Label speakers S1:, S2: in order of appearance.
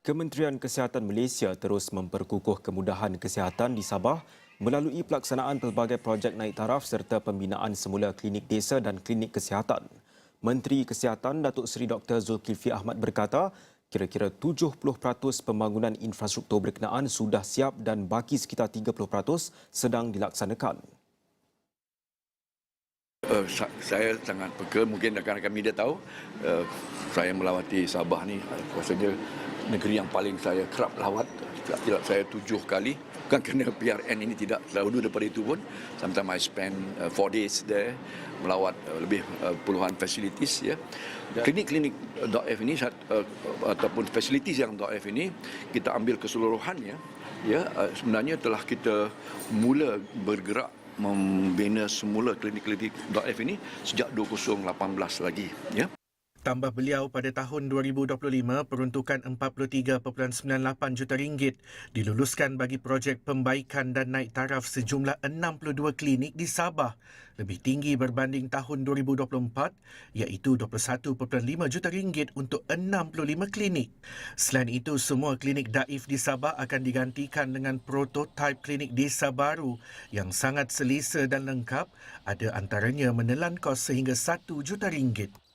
S1: Kementerian Kesihatan Malaysia terus memperkukuh kemudahan kesihatan di Sabah melalui pelaksanaan pelbagai projek naik taraf serta pembinaan semula klinik desa dan klinik kesihatan. Menteri Kesihatan Datuk Seri Dr. Zulkifli Ahmad berkata, kira-kira 70% pembangunan infrastruktur berkenaan sudah siap dan baki sekitar 30% sedang dilaksanakan.
S2: Uh, sa- saya sangat peka, mungkin rakan-rakan media tahu, uh, saya melawati Sabah ni rasanya negeri yang paling saya kerap lawat. Tak Tidak saya tujuh kali. Bukan kerana PRN ini tidak selalu daripada itu pun. Sometimes I spend uh, four days there melawat uh, lebih uh, puluhan facilities ya. Klinik-klinik uh, .F ini sat- uh, ataupun facilities yang .F ini kita ambil keseluruhannya ya uh, sebenarnya telah kita mula bergerak membina semula klinik-klinik .F ini sejak 2018 lagi ya.
S3: Tambah beliau pada tahun 2025 peruntukan 43.98 juta ringgit diluluskan bagi projek pembaikan dan naik taraf sejumlah 62 klinik di Sabah lebih tinggi berbanding tahun 2024 iaitu 21.5 juta ringgit untuk 65 klinik. Selain itu semua klinik daif di Sabah akan digantikan dengan prototipe klinik desa baru yang sangat selesa dan lengkap ada antaranya menelan kos sehingga 1 juta ringgit.